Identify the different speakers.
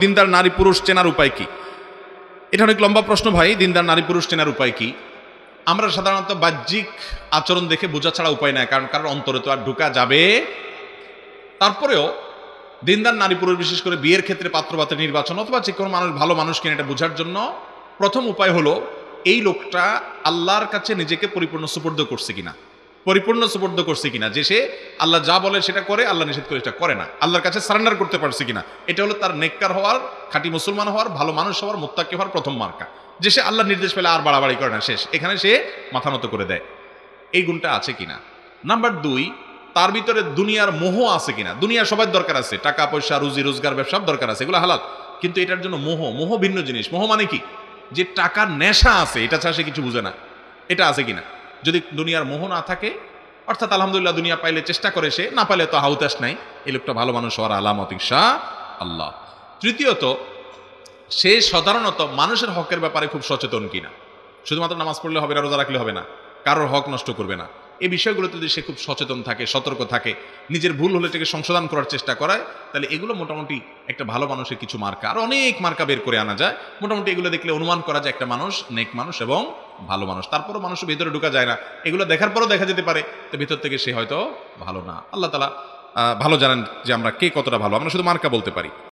Speaker 1: দিনদার নারী পুরুষ চেনার উপায় কি? এটা অনেক লম্বা প্রশ্ন ভাই, দিনদার নারী পুরুষ চেনার উপায় কি? আমরা সাধারণত বাহ্যিক আচরণ দেখে বোঝা ছাড়া উপায় নাই, কারণ কারোর অন্তরে তো আর ঢুকা যাবে। তারপরেও দিনদার নারী পুরুষ, বিশেষ করে বিয়ের ক্ষেত্রে পাত্রপাত্র নির্বাচন অথবা যে কোনো মানুষ, ভালো মানুষ কিনে এটা বোঝার জন্য প্রথম উপায় হলো, এই লোকটা আল্লাহর কাছে নিজেকে পরিপূর্ণ সুপর্দ করছে কিনা। পরিপূর্ণ সুপর্দ করছে কিনা? যে সে আল্লাহ যা বলে সেটা করে, আল্লাহ নিষেধ করে সেটা করে না। আল্লাহর কাছে সারেন্ডার করতে পারছে কিনা? এটা হলো তার নেককার হওয়ার, খাঁটি মুসলমান হওয়ার, ভালো মানুষ হওয়ার, মোত্তাকি হওয়ার প্রথম মার্কা। যে সে আল্লাহ নির্দেশ পেলে আর বাড়াবাড়ি করে না, শেষ। এখানে সে মাথা নত করে দেয়। এই গুণটা আছে কিনা? নাম্বার দুই, তার ভিতরে দুনিয়ার মোহ আছে কিনা? দুনিয়া সবার দরকার আছে। টাকা, পয়সা, রুজি, রোজগার ব্যবসার দরকার আছে। এগুলো হালাল। কিন্তু এটার জন্য মোহ মোহ ভিন্ন জিনিস। মোহ মানে কি? যে টাকার নেশা আছে, এটা ছাড়া সে কিছু বুঝে না। এটা আছে কিনা? যদি দুনিয়ার মোহ না থাকে, অর্থাৎ আলহামদুলিল্লাহ দুনিয়া পাইলে চেষ্টা করে সে, না পাইলে তো হাউতাস নাই। এই লোকটা ভালো মানুষ হওয়ার আলামত ঈর্ষা আল্লাহ। তৃতীয়ত, সে সাধারণত মানুষের হকের ব্যাপারে খুব সচেতন কিনা। শুধুমাত্র নামাজ পড়লে হবে না, রোজা রাখলে হবে না। কারোর হক নষ্ট করবে না। এই বিষয়গুলোতে যদি সে খুব সচেতন থাকে, সতর্ক থাকে, নিজের ভুল হলে এটাকে সংশোধন করার চেষ্টা করায়, তাহলে এগুলো মোটামুটি একটা ভালো মানুষের কিছু মার্কা। আর অনেক মার্কা বের করে আনা যায়। মোটামুটি এগুলো দেখলে অনুমান করা যায় একটা মানুষ, নেক মানুষ এবং ভালো মানুষ। তারপরও মানুষের ভিতরে ঢুকা যায় না। এগুলো দেখার পরও দেখা যেতে পারে, তো ভিতর থেকে সে হয়তো ভালো না। আল্লাহ তালা ভালো জানেন যে আমরা কে কতটা ভালো। আমরা শুধু মার্কা বলতে পারি।